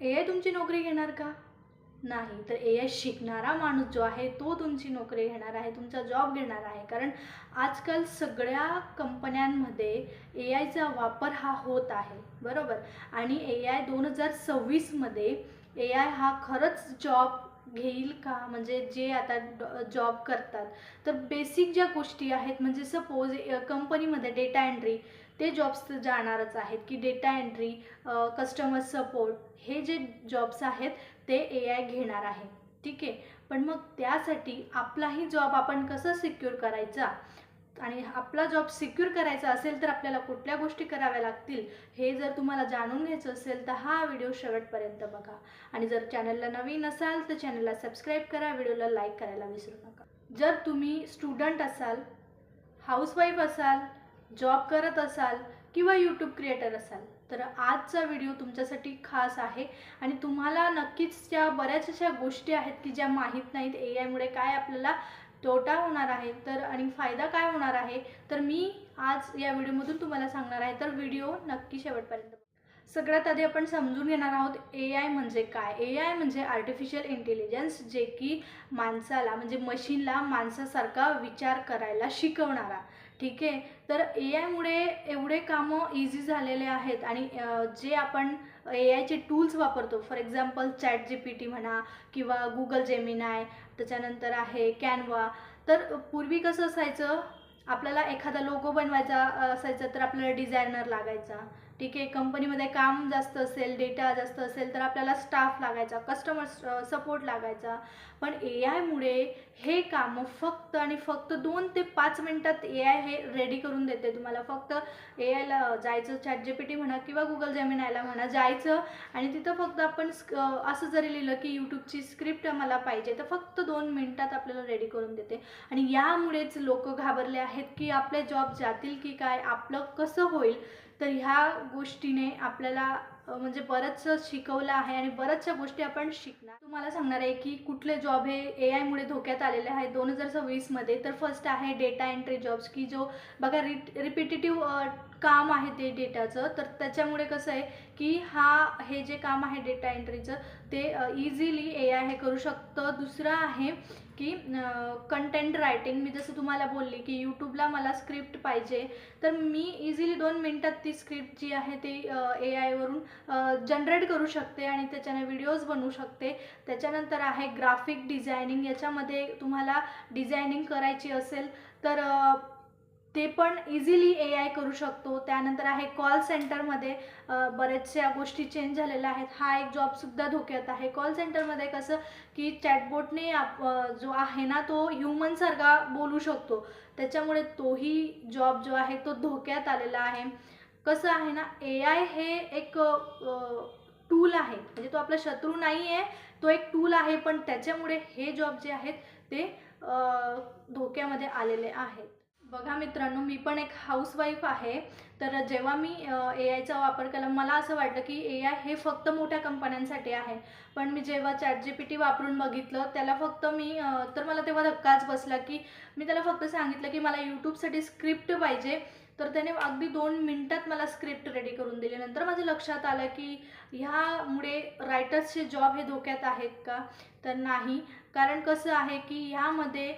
ए I तुमची नोकरी घेणार का? नाही तर ए आय शिकणारा माणूस जो आहे तो तुमची नोकरी घेणार आहे तुमचा जॉब घेणार आहे. कारण आजकाल सगळ्या कंपन्यांमध्ये ए आयचा वापर हा होत आहे. बरोबर? आणि ए आय दोन हजार सव्वीसमध्ये ए आय हा खरंच जॉब घेईल का? म्हणजे जे आता जॉब करतात. तर बेसिक ज्या गोष्टी आहेत म्हणजे सपोज कंपनीमध्ये डेटा एंट्री ते जॉब्स जाणारच आहेत की डेटा एंट्री कस्टमर सपोर्ट हे जे जॉब्स आहेत ते ए आय घेणार आहे. ठीक आहे? पण मग त्यासाठी आपलाही जॉब आपण कसं सिक्युअर करायचा? आणि आपला जॉब सिक्युअर करायचा असेल तर आपल्याला कुठल्या गोष्टी कराव्या लागतील? हे जर तुम्हाला जाणून घ्यायचं असेल तर हा व्हिडिओ शेवटपर्यंत बघा. आणि जर चॅनलला नवीन असाल तर चॅनलला सबस्क्राईब करा. व्हिडिओला लाईक करायला विसरू नका. जर तुम्ही स्टुडंट असाल हाऊसवाईफ असाल जॉब करत असाल किंवा यूट्यूब क्रिएटर असाल तर आजचा व्हिडिओ तुमच्यासाठी खास आहे. आणि तुम्हाला नक्कीच त्या बऱ्याच अशा गोष्टी आहेत की ज्या माहीत नाहीत ए आयमुळे काय आपल्याला तोटा होणार आहे तर आणि फायदा काय होणार आहे तर मी आज या व्हिडिओमधून तुम्हाला सांगणार आहे. तर व्हिडिओ नक्की शेवटपर्यंत सगळ्यात आधी आपण समजून घेणार आहोत ए आय म्हणजे काय? ए आय म्हणजे आर्टिफिशियल इंटेलिजन्स जे की माणसाला म्हणजे मशीनला माणसासारखा विचार करायला शिकवणारा. ठीक आहे? तर ए आयमुळे एवढे कामं इझी झालेले आहेत आणि जे आपण ए आयचे टूल्स वापरतो for example chat G P T म्हणा किंवा गुगल जेमिनाय त्याच्यानंतर आहे कॅनवा तर पूर्वी कसं असायचं? आपल्याला एखादा लोगो बनवायचा असायचा तर आपल्याला डिझायनर लागायचा. ठीक आहे कंपनीमध्ये काम जास्त असेल डेटा जास्त असेल तर आपल्याला स्टाफ लागायचा कस्टमर सपोर्ट लागायचा. पण ए आयमुळे हे कामं फक्त आणि फक्त दोन ते पाच मिनटात ए आय हे रेडी करून देते तुम्हाला. फक्त ए आयला जायचं चॅट जी पी टी म्हणा किंवा गुगल जेमिनायला म्हणा जायचं आणि तिथं फक्त आपण असं जरी लिहिलं की यूट्यूबची स्क्रिप्ट मला पाहिजे तर फक्त दोन मिनटात आपल्याला रेडी करून देते. आणि यामुळेच लोक घाबरले आहेत की आपले जॉब जातील की काय आपलं कसं होईल तर ह्या गोष्टीने आपल्याला म्हणजे बरंचसं शिकवलं आहे आणि बऱ्याचशा गोष्टी आपण शिकणार. तुम्हाला सांगणार आहे की कुठले जॉब हे ए आयमुळे धोक्यात आलेले आहे दोन हजार सव्वीसमध्ये. तर फर्स्ट आहे डेटा एंट्री जॉब्स की जो बघा रिट रिपिटेटिव्ह काम आहे ते डेटाचं तर त्याच्यामुळे कसं आहे की हा हे जे काम आहे डेटा एंट्रीचं ते इझिली ए आय हे करू शकतं. दुसरं आहे की कंटेंट रायटिंग मी जसं तुम्हाला बोलली की यूट्यूबला मला स्क्रिप्ट पाहिजे. तर मी इझिली दोन मिनटात ती स्क्रिप्ट जी आहे ती ए आयवरून जनरेट करू शकते आणि त्याच्याने व्हिडिओज बनवू शकते. त्याच्यानंतर आहे ग्राफिक डिझायनिंग याच्यामध्ये तुम्हाला डिझायनिंग करायची असेल तर ते पण इझिली ए आय करू शकतो. त्यानंतर आहे कॉल सेंटरमध्ये बऱ्याचशा गोष्टी चेंज झालेल्या आहेत. हा एक जॉबसुद्धा धोक्यात आहे. कॉल सेंटरमध्ये कसं की चॅटबोटने आप जो आहे ना तो ह्युमनसारखा बोलू शकतो. त्याच्यामुळे तोही जॉब जो आहे तो धोक्यात आलेला आहे. कसं आहे ना ए आय हे एक टूल आहे. म्हणजे तो आपला शत्रू नाही आहे तो एक टूल आहे. पण त्याच्यामुळे हे जॉब जे आहेत ते धोक्यामध्ये आलेले आहेत. बघा मित्रांनो मी पण एक हाऊसवाईफ आहे. तर जेव्हा मी ए आयचा वापर केला मला असं वाटलं की ए आय हे फक्त मोठ्या कंपन्यांसाठी आहे. पण मी जेव्हा चॅट जी पी टी वापरून बघितलं त्याला फक्त मी तर मला तेव्हा धक्काच बसला की मी त्याला फक्त सांगितलं की मला यूट्यूबसाठी स्क्रिप्ट पाहिजे. तर त्याने अगदी दोन मिनटात मला स्क्रिप्ट रेडी करून दिली. नंतर माझ्या लक्षात आलं की ह्यामुळे रायटर्सचे जॉब हे धोक्यात आहेत का? तर नाही. कारण कसं आहे की ह्यामध्ये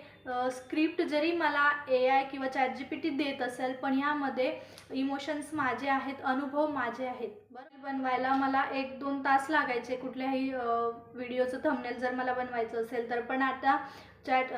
स्क्रिप्ट जरी मला ए आय किंवा चॅट जी पी टी देत असेल पण ह्यामध्ये इमोशन्स माझे आहेत अनुभव माझे आहेत. बरं बनवायला मला एक दोन तास लागायचे कुठल्याही व्हिडिओचं थंबनेल जर मला बनवायचं असेल तर. पण आता chat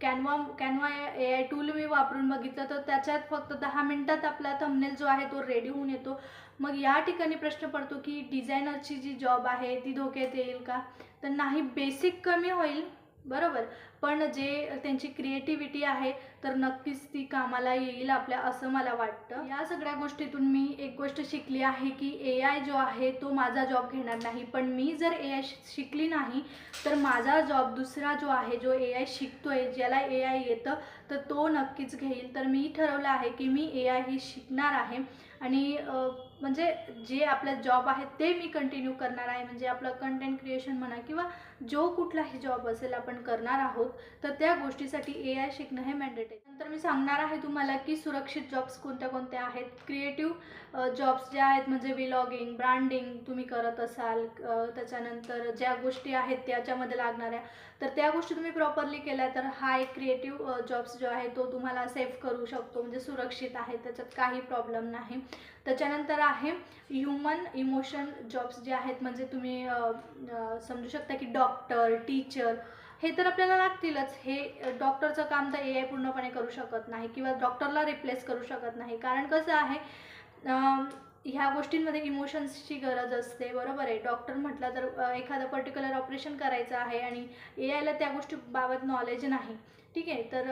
Canva Canva A I tool मी वापरून बघितलं तर त्याच्यात फक्त दहा मिनटात आपला थंबनेल जो आहे तो रेडी होऊन येतो. मग या ठिकाणी प्रश्न पडतो की डिझायनरची जी जॉब आहे ती धोक्यात येईल का? तर नाही बेसिक कमी होईल. बरोबर. पण जे त्यांची क्रिएटिव्हिटी आहे तर नक्कीच ती कामाला येईल आपल्या असं मला वाटतं. या सगळ्या गोष्टीतून मी एक गोष्ट शिकली आहे की ए आय जो आहे तो माझा जॉब घेणार नाही. पण मी जर ए आय शिकली नाही तर माझा जॉब दुसरा जो आहे जो ए आय शिकतोय ज्याला ए आय येतं तर तो नक्कीच घेईल. तर मी ठरवलं आहे की मी ए आय ही शिकणार आहे. आणि म्हणजे जे आपलं जॉब आहेत ते मी कंटिन्यू करणार आहे. म्हणजे आपलं कंटेंट क्रिएशन म्हणा किंवा जो कुठलाही जॉब असेल आपण करणार आहोत तर त्या गोष्टीसाठी ए आय शिकणं हे मॅन्डेटरी नंतर मी सांगणार आहे तुम्हाला की सुरक्षित जॉब्स कोणत्या कोणत्या आहेत. क्रिएटिव्ह जॉब्स ज्या आहेत म्हणजे विलॉगिंग ब्रँडिंग तुम्ही करत असाल त्याच्यानंतर ज्या गोष्टी आहेत त्याच्यामध्ये लागणाऱ्या. तर त्या गोष्टी तुम्ही प्रॉपरली केल्या तर हा एक क्रिएटिव्ह जॉब्स जो आहे तो तुम्हाला सेव्ह करू शकतो. म्हणजे सुरक्षित आहे त्याच्यात काही प्रॉब्लेम नाही. त्याच्यानंतर आहे ह्युमन इमोशन जॉब्स जे आहेत म्हणजे तुम्ही समजू शकता की डॉक्टर टीचर हे तर आपल्याला लागतीलच. हे डॉक्टरचं काम तर ए आय पूर्णपणे करू शकत नाही किंवा डॉक्टरला रिप्लेस करू शकत नाही. कारण कसं आहे ह्या गोष्टींमध्ये इमोशन्सची गरज असते. बरोबर आहे. डॉक्टर म्हटलं तर एखादं पर्टिक्युलर ऑपरेशन करायचं आहे आणि ए आयला त्या गोष्टीबाबत नॉलेज नाही. ठीक आहे तर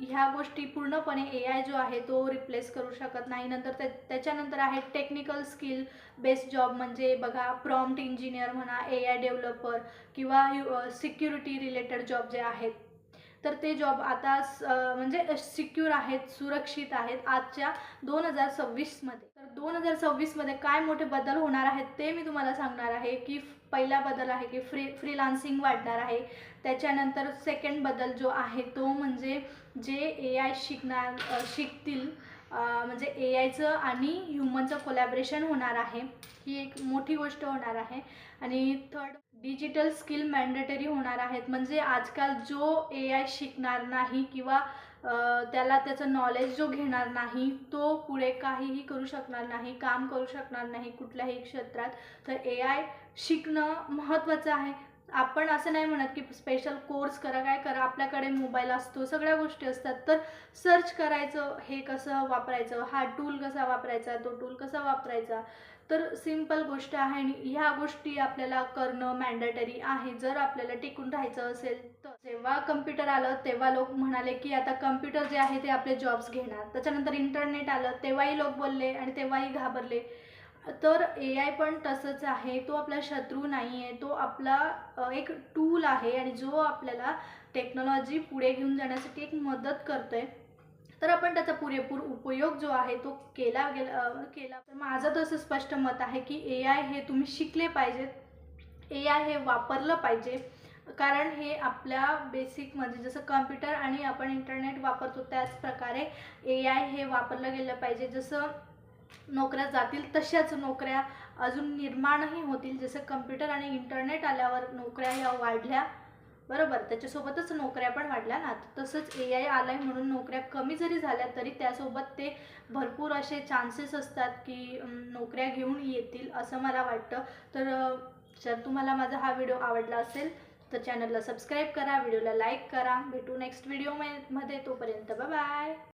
ह्या गोष्टी पूर्णपणे ए आय जो आहे तो रिप्लेस करू शकत नाही. नंतर त्या त्याच्यानंतर आहे टेक्निकल स्किल बेस्ड जॉब म्हणजे बघा प्रॉम्प्ट इंजिनियर म्हणा ए आय डेव्हलपर किंवा सिक्युरिटी रिलेटेड जॉब जे आहेत. तर ते जॉब आता स- म्हणजे सिक्युर आहेत सुरक्षित आहेत आजच्या दोन हजार सव्वीसमध्ये. तर दोन हजार सव्वीसमध्ये काय मोठे बदल होणार आहेत ते मी तुम्हाला सांगणार आहे की पहिला बदल आहे की फ्री फ्रीलान्सिंग वाढणार आहे. त्याच्यानंतर सेकंड बदल जो आहे तो म्हणजे जे ए आय शिकणार शिकतील म्हणजे ए आयचं आणि ह्युमनचं कोलॅबरेशन होणार आहे. ही एक मोठी गोष्ट होणार आहे. आणि थर्ड डिजिटल स्किल मॅन्डेटरी होणार आहेत. म्हणजे आजकाल जो ए आय शिकणार नाही किंवा त्याला त्याचं नॉलेज जो घेणार नाही तो पुढे काहीही करू शकणार नाही काम करू शकणार नाही कुठल्याही क्षेत्रात. तर ए आय शिकणं महत्त्वाचं आहे. आपण असं नाही म्हणत की स्पेशल कोर्स करा काय करा आपल्याकडे मोबाईल असतो सगळ्या गोष्टी असतात. तर सर्च करायचं हे कसं वापरायचं हा टूल कसा वापरायचा तो टूल कसा वापरायचा? तर सिंपल गोष्ट आहे आणि ह्या गोष्टी आपल्याला करणं मॅन्डेटरी आहे. जर आपल्याला टिकून राहायचं असेल तर. जेव्हा कम्प्युटर आलं तेव्हा लोक म्हणाले की आता कम्प्युटर जे आहे ते आपले जॉब्स घेणार. त्याच्यानंतर इंटरनेट आलं तेव्हाही लोक बोलले आणि तेव्हाही घाबरले. तर ए आय पण तसंच आहे. तो आपला शत्रू नाही आहे तो आपला एक टूल आहे आणि जो आपल्याला टेक्नॉलॉजी पुढे घेऊन जाण्यासाठी एक मदत करतोय. तर आपण त्याचा पुरेपूर उपयोग जो आहे तो केला गेला केला. तर माझं तसं स्पष्ट मत आहे की ए आय हे तुम्ही शिकले पाहिजेत ए आय हे वापरलं पाहिजे. कारण हे आपल्या बेसिक म्हणजे जसं कम्प्युटर आणि आपण इंटरनेट वापरतो त्याच प्रकारे ए आय हे वापरलं गेलं पाहिजे. जसं नोकऱ्या जातील तशाच नोकऱ्या अजून निर्माणही होतील. जसं कम्प्युटर आणि इंटरनेट आल्यावर नोकऱ्या या वाढल्या बरोबर? त्याच्यासोबतच नोकऱ्या पण वाढल्या ना? तर तसंच ए आय आलं आहे म्हणून नोकऱ्या कमी जरी झाल्या तरी त्यासोबत ते भरपूर असे चान्सेस असतात की नोकऱ्या घेऊन येतील असं मला वाटतं. तर जर तुम्हाला माझा हा व्हिडिओ आवडला असेल तर चॅनलला सबस्क्राईब करा व्हिडिओला लाईक करा. भेटू नेक्स्ट व्हिडिओमध्ये तोपर्यंत. बाय